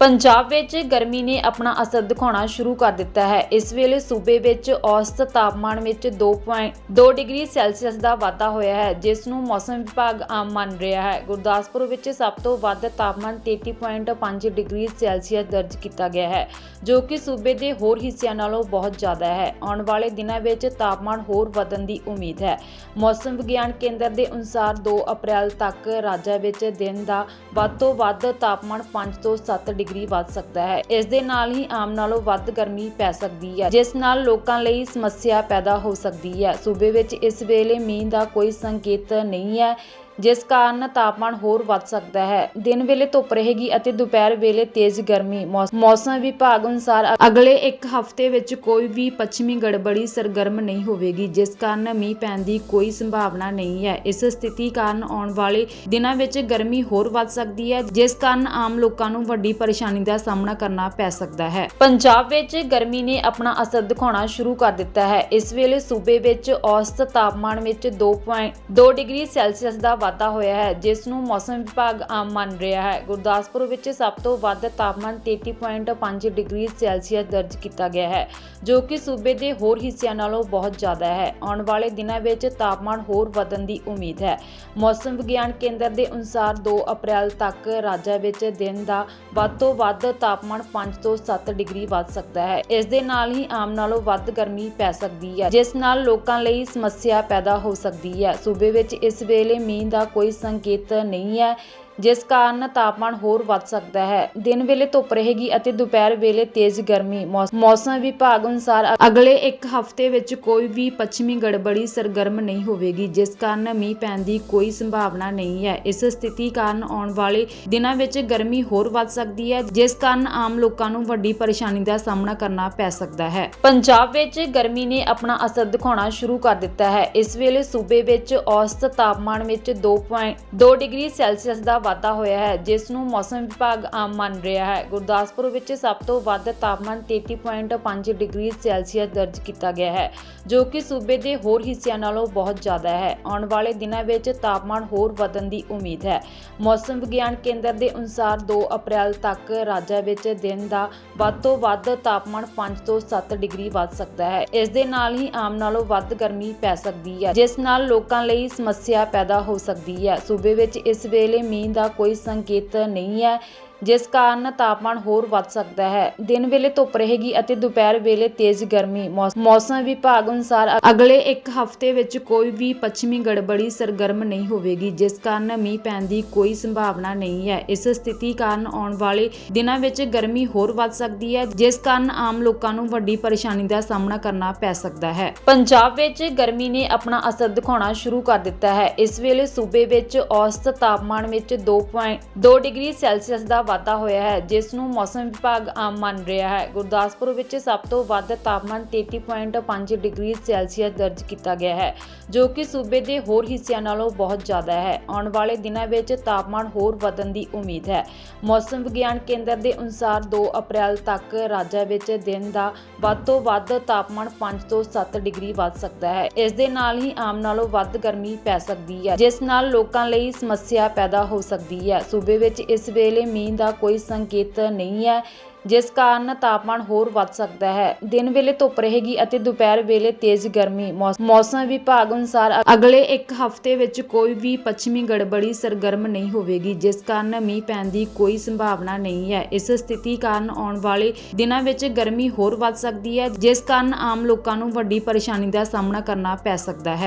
ਪੰਜਾਬ ਵਿੱਚ ਗਰਮੀ ਨੇ ਆਪਣਾ ਅਸਰ ਦਿਖਾਉਣਾ ਸ਼ੁਰੂ ਕਰ ਦਿੱਤਾ ਹੈ। ਇਸ ਵੇਲੇ ਸੂਬੇ ਵਿੱਚ ਔਸਤ ਤਾਪਮਾਨ ਵਿੱਚ 2.2 ਡਿਗਰੀ ਸੈਲਸੀਅਸ ਦਾ ਵਾਧਾ ਹੋਇਆ ਹੈ, ਜਿਸ ਨੂੰ ਮੌਸਮ ਵਿਭਾਗ ਆਮ ਮੰਨ ਰਿਹਾ ਹੈ। ਗੁਰਦਾਸਪੁਰ ਵਿੱਚ ਸਭ ਤੋਂ ਵੱਧ ਤਾਪਮਾਨ 33.5 ਡਿਗਰੀ ਸੈਲਸੀਅਸ ਦਰਜ ਕੀਤਾ ਗਿਆ ਹੈ, ਜੋ ਕਿ ਸੂਬੇ ਦੇ ਹੋਰ ਹਿੱਸਿਆਂ ਨਾਲੋਂ ਬਹੁਤ ਜ਼ਿਆਦਾ ਹੈ। ਆਉਣ ਵਾਲੇ ਦਿਨਾਂ ਵਿੱਚ ਤਾਪਮਾਨ ਹੋਰ ਵਧਣ ਦੀ ਉਮੀਦ ਹੈ। ਮੌਸਮ ਵਿਗਿਆਨ ਕੇਂਦਰ ਦੇ ਅਨੁਸਾਰ 2 ਅਪ੍ਰੈਲ ਤੱਕ ਰਾਜਾਂ ਵਿੱਚ ਦਿਨ ਦਾ ਵੱਧ ਤੋਂ ਵੱਧ ਤਾਪਮਾਨ 5 ਤੋਂ 7 ਡਿਗਰੀ ਡਿਗਰੀ ਵੱਧ ਸਕਦਾ ਹੈ। ਇਸ ਦੇ ਨਾਲ ਹੀ ਆਮ ਨਾਲੋਂ ਵੱਧ ਗਰਮੀ ਪੈ ਸਕਦੀ ਹੈ, ਜਿਸ ਨਾਲ ਲੋਕਾਂ ਲਈ ਸਮੱਸਿਆ ਪੈਦਾ ਹੋ ਸਕਦੀ ਹੈ। ਸੂਬੇ ਵਿੱਚ ਇਸ ਵੇਲੇ ਮੀਂਹ ਦਾ ਕੋਈ ਸੰਕੇਤ ਨਹੀਂ ਹੈ। ਜਿਸ ਕਾਰਨ ਤਾਪਮਾਨ ਹੋਰ ਵੱਧ ਸਕਦਾ ਹੈ। ਦਿਨ ਵੇਲੇ ਧੁੱਪ ਰਹੇਗੀ ਅਤੇ ਦੁਪਹਿਰ ਵੇਲੇ ਤੇਜ਼ ਗਰਮੀ। ਮੌਸਮ ਵਿਭਾਗ ਅਨੁਸਾਰ ਅਗਲੇ ਇੱਕ ਹਫ਼ਤੇ ਵਿੱਚ ਕੋਈ ਵੀ ਪੱਛਮੀ ਗੜਬੜੀ ਸਰਗਰਮ ਨਹੀਂ ਹੋਵੇਗੀ, ਜਿਸ ਕਾਰਨ ਮੀਂਹ ਪੈਣ ਦੀ ਕੋਈ ਸੰਭਾਵਨਾ ਨਹੀਂ ਹੈ। ਇਸ ਸਥਿਤੀ ਕਾਰਨ ਆਉਣ ਵਾਲੇ ਦਿਨਾਂ ਵਿੱਚ ਗਰਮੀ ਹੋਰ ਵੱਧ ਸਕਦੀ ਹੈ, ਜਿਸ ਕਾਰਨ ਆਮ ਲੋਕਾਂ ਨੂੰ ਵੱਡੀ ਪਰੇਸ਼ਾਨੀ ਦਾ ਸਾਹਮਣਾ ਕਰਨਾ ਪੈ ਸਕਦਾ ਹੈ। ਪੰਜਾਬ ਵਿੱਚ ਗਰਮੀ ਨੇ ਆਪਣਾ ਅਸਰ ਦਿਖਾਉਣਾ ਸ਼ੁਰੂ ਕਰ ਦਿੱਤਾ ਹੈ। ਇਸ ਵੇਲੇ ਸੂਬੇ ਵਿੱਚ ਔਸਤ ਤਾਪਮਾਨ ਵਿੱਚ 2.2 ਡਿਗਰੀ ਸੈਲਸੀਅਸ ਦਾ ਵਾਧਾ ਹੋਇਆ ਹੈ, ਜਿਸ ਨੂੰ ਮੌਸਮ ਵਿਭਾਗ ਆਮ ਮੰਨ ਰਿਹਾ ਹੈ। ਗੁਰਦਾਸਪੁਰ ਵਿੱਚ ਸਭ ਤੋਂ ਵੱਧ ਤਾਪਮਾਨ 33.5 ਡਿਗਰੀ ਸੈਲਸੀਅਸ ਦਰਜ ਕੀਤਾ ਗਿਆ ਹੈ, ਜੋ ਕਿ ਸੂਬੇ ਦੇ ਹੋਰ ਹਿੱਸਿਆਂ ਨਾਲੋਂ ਬਹੁਤ ਜ਼ਿਆਦਾ ਹੈ। ਆਉਣ ਵਾਲੇ ਦਿਨਾਂ ਵਿੱਚ ਤਾਪਮਾਨ ਹੋਰ ਵਧਣ ਦੀ ਉਮੀਦ ਹੈ। ਮੌਸਮ ਵਿਗਿਆਨ ਕੇਂਦਰ ਦੇ ਅਨੁਸਾਰ 2 ਅਪ੍ਰੈਲ ਤੱਕ ਰਾਜਾਂ ਵਿੱਚ ਦਿਨ ਦਾ ਵੱਧ ਤੋਂ ਵੱਧ ਤਾਪਮਾਨ 5 ਤੋਂ 7 ਡਿਗਰੀ ਵੱਧ ਸਕਦਾ ਹੈ। ਇਸ ਦੇ ਨਾਲ ਹੀ ਆਮ ਨਾਲੋਂ ਵੱਧ ਗਰਮੀ ਪੈ ਸਕਦੀ ਹੈ, ਜਿਸ ਨਾਲ ਲੋਕਾਂ ਲਈ ਸਮੱਸਿਆ ਪੈਦਾ ਹੋ ਸਕਦੀ ਹੈ। ਸੂਬੇ ਵਿੱਚ ਇਸ ਵੇਲੇ ਮੀਂਹ ਦਾ ਕੋਈ ਸੰਕੇਤ ਨਹੀਂ ਹੈ। ਜਿਸ ਕਾਰਨ ਤਾਪਮਾਨ ਹੋਰ ਵੱਧ ਸਕਦਾ ਹੈ। ਦਿਨ ਵੇਲੇ ਧੁੱਪ ਰਹੇਗੀ ਅਤੇ ਦੁਪਹਿਰ ਵੇਲੇ ਤੇਜ਼ ਗਰਮੀ। ਮੌਸਮ ਵਿਭਾਗ ਅਨੁਸਾਰ ਅਗਲੇ ਇੱਕ ਹਫ਼ਤੇ ਵਿੱਚ ਕੋਈ ਵੀ ਪੱਛਮੀ ਗੜਬੜੀ ਸਰਗਰਮ ਨਹੀਂ ਹੋਵੇਗੀ, ਜਿਸ ਕਾਰਨ ਮੀਂਹ ਪੈਣ ਦੀ ਕੋਈ ਸੰਭਾਵਨਾ ਨਹੀਂ ਹੈ। ਇਸ ਸਥਿਤੀ ਕਾਰਨ ਆਉਣ ਵਾਲੇ ਦਿਨਾਂ ਵਿੱਚ ਗਰਮੀ ਹੋਰ ਵੱਧ ਸਕਦੀ ਹੈ, ਜਿਸ ਕਾਰਨ ਆਮ ਲੋਕਾਂ ਨੂੰ ਵੱਡੀ ਪਰੇਸ਼ਾਨੀ ਦਾ ਸਾਹਮਣਾ ਕਰਨਾ ਪੈ ਸਕਦਾ ਹੈ। ਪੰਜਾਬ ਵਿੱਚ ਗਰਮੀ ਨੇ ਆਪਣਾ ਅਸਰ ਦਿਖਾਉਣਾ ਸ਼ੁਰੂ ਕਰ ਦਿੱਤਾ ਹੈ। ਇਸ ਵੇਲੇ ਸੂਬੇ ਵਿੱਚ ਔਸਤ ਤਾਪਮਾਨ ਵਿੱਚ 2.2 ਡਿਗਰੀ ਸੈਲਸੀਅਸ ਦਾ ਵਾਧਾ ਹੋਇਆ ਹੈ, ਜਿਸ ਨੂੰ ਮੌਸਮ ਵਿਭਾਗ ਆਮ ਮੰਨ ਰਿਹਾ ਹੈ। ਗੁਰਦਾਸਪੁਰ ਵਿੱਚ ਸਭ ਤੋਂ ਵੱਧ ਤਾਪਮਾਨ 33.5 ਡਿਗਰੀ ਸੈਲਸੀਅਸ ਦਰਜ ਕੀਤਾ ਗਿਆ ਹੈ, ਜੋ ਕਿ ਸੂਬੇ ਦੇ ਹੋਰ ਹਿੱਸਿਆਂ ਨਾਲੋਂ ਬਹੁਤ ਜ਼ਿਆਦਾ ਹੈ। ਆਉਣ ਵਾਲੇ ਦਿਨਾਂ ਵਿੱਚ ਤਾਪਮਾਨ ਹੋਰ ਵਧਣ ਦੀ ਉਮੀਦ ਹੈ। ਮੌਸਮ ਵਿਗਿਆਨ ਕੇਂਦਰ ਦੇ ਅਨੁਸਾਰ 2 ਅਪ੍ਰੈਲ ਤੱਕ ਰਾਜਾਂ ਵਿੱਚ ਦਿਨ ਦਾ ਵੱਧ ਤੋਂ ਵੱਧ ਤਾਪਮਾਨ 5 ਤੋਂ 7 ਡਿਗਰੀ ਵੱਧ ਸਕਦਾ ਹੈ। ਇਸ ਦੇ ਨਾਲ ਹੀ ਆਮ ਨਾਲੋਂ ਵੱਧ ਗਰਮੀ ਪੈ ਸਕਦੀ ਹੈ, ਜਿਸ ਨਾਲ ਲੋਕਾਂ ਲਈ ਸਮੱਸਿਆ ਪੈਦਾ ਹੋ ਸਕਦੀ ਹੈ। ਸੂਬੇ ਵਿੱਚ ਇਸ ਵੇਲੇ ਮੀਂਹ ਦਾ ਕੋਈ ਸੰਕੇਤ ਨਹੀਂ ਹੈ। ਜਿਸ ਕਾਰਨ ਤਾਪਮਾਨ ਹੋਰ ਵੱਧ ਸਕਦਾ ਹੈ। ਦਿਨ ਵੇਲੇ ਧੁੱਪ ਰਹੇਗੀ ਅਤੇ ਦੁਪਹਿਰ ਵੇਲੇ ਤੇਜ਼ ਗਰਮੀ। ਮੌਸਮ ਵਿਭਾਗ ਅਨੁਸਾਰ ਅਗਲੇ ਇੱਕ ਹਫ਼ਤੇ ਵਿੱਚ ਕੋਈ ਵੀ ਪੱਛਮੀ ਗੜਬੜੀ ਸਰਗਰਮ ਨਹੀਂ ਹੋਵੇਗੀ, ਜਿਸ ਕਾਰਨ ਮੀਂਹ ਪੈਣ ਦੀ ਕੋਈ ਸੰਭਾਵਨਾ ਨਹੀਂ ਹੈ। ਇਸ ਸਥਿਤੀ ਕਾਰਨ ਆਉਣ ਵਾਲੇ ਦਿਨਾਂ ਵਿੱਚ ਗਰਮੀ ਹੋਰ ਵੱਧ ਸਕਦੀ ਹੈ, ਜਿਸ ਕਾਰਨ ਆਮ ਲੋਕਾਂ ਨੂੰ ਵੱਡੀ ਪਰੇਸ਼ਾਨੀ ਦਾ ਸਾਹਮਣਾ ਕਰਨਾ ਪੈ ਸਕਦਾ ਹੈ। ਪੰਜਾਬ ਵਿੱਚ ਗਰਮੀ ਨੇ ਆਪਣਾ ਅਸਰ ਦਿਖਾਉਣਾ ਸ਼ੁਰੂ ਕਰ ਦਿੱਤਾ ਹੈ। ਇਸ ਵੇਲੇ ਸੂਬੇ ਵਿੱਚ ਔਸਤ ਤਾਪਮਾਨ ਵਿੱਚ 2.2 ਡਿਗਰੀ ਸੈਲਸੀਅਸ ਦਾ ਵਾਧਾ ਹੋਇਆ ਹੈ, ਜਿਸ ਨੂੰ ਮੌਸਮ ਵਿਭਾਗ ਆਮ ਮੰਨ ਰਿਹਾ ਹੈ। ਗੁਰਦਾਸਪੁਰ ਵਿੱਚ ਸਭ ਤੋਂ ਵੱਧ ਤਾਪਮਾਨ 33.5 ਡਿਗਰੀ ਸੈਲਸੀਅਸ ਦਰਜ ਕੀਤਾ ਗਿਆ ਹੈ, ਜੋ ਕਿ ਸੂਬੇ ਦੇ ਹੋਰ ਹਿੱਸਿਆਂ ਨਾਲੋਂ ਬਹੁਤ ਜ਼ਿਆਦਾ ਹੈ। ਆਉਣ ਵਾਲੇ ਦਿਨਾਂ ਵਿੱਚ ਤਾਪਮਾਨ ਹੋਰ ਵਧਣ ਦੀ ਉਮੀਦ ਹੈ। ਮੌਸਮ ਵਿਗਿਆਨ ਕੇਂਦਰ ਦੇ ਅਨੁਸਾਰ 2 ਅਪ੍ਰੈਲ ਤੱਕ ਰਾਜਾਂ ਵਿੱਚ ਦਿਨ ਦਾ ਵੱਧ ਤੋਂ ਵੱਧ ਤਾਪਮਾਨ 5 ਤੋਂ 7 ਡਿਗਰੀ ਵੱਧ ਸਕਦਾ ਹੈ। ਇਸ ਦੇ ਨਾਲ ਹੀ ਆਮ ਨਾਲੋਂ ਵੱਧ ਗਰਮੀ ਪੈ ਸਕਦੀ ਹੈ, ਜਿਸ ਨਾਲ ਲੋਕਾਂ ਲਈ ਸਮੱਸਿਆ ਪੈਦਾ ਹੋ ਸਕਦੀ ਹੈ। ਸੂਬੇ ਵਿੱਚ ਇਸ ਵੇਲੇ ਮੀਂਹ ਦਾ ਕੋਈ ਸੰਕੇਤ ਨਹੀਂ ਹੈ, ਜਿਸ ਕਾਰਨ ਤਾਪਮਾਨ ਹੋਰ ਵੱਧ ਸਕਦਾ ਹੈ। ਦਿਨ ਵੇਲੇ ਧੁੱਪ ਰਹੇਗੀ ਅਤੇ ਦੁਪਹਿਰ ਵੇਲੇ ਤੇਜ਼ ਗਰਮੀ। ਮੌਸਮ ਵਿਭਾਗ ਅਨੁਸਾਰ ਅਗਲੇ ਇੱਕ ਹਫ਼ਤੇ ਵਿੱਚ ਕੋਈ ਵੀ ਪੱਛਮੀ ਗੜਬੜੀ ਸਰਗਰਮ ਨਹੀਂ ਹੋਵੇਗੀ, ਜਿਸ ਕਾਰਨ ਮੀਂਹ ਪੈਣ ਦੀ ਕੋਈ ਸੰਭਾਵਨਾ ਨਹੀਂ ਹੈ। ਇਸ ਸਥਿਤੀ ਕਾਰਨ ਆਉਣ ਵਾਲੇ ਦਿਨਾਂ ਵਿੱਚ ਗਰਮੀ ਹੋਰ ਵੱਧ ਸਕਦੀ ਹੈ, ਜਿਸ ਕਾਰਨ ਆਮ ਲੋਕਾਂ ਨੂੰ ਵੱਡੀ ਪਰੇਸ਼ਾਨੀ ਦਾ ਸਾਹਮਣਾ ਕਰਨਾ ਪੈ ਸਕਦਾ ਹੈ।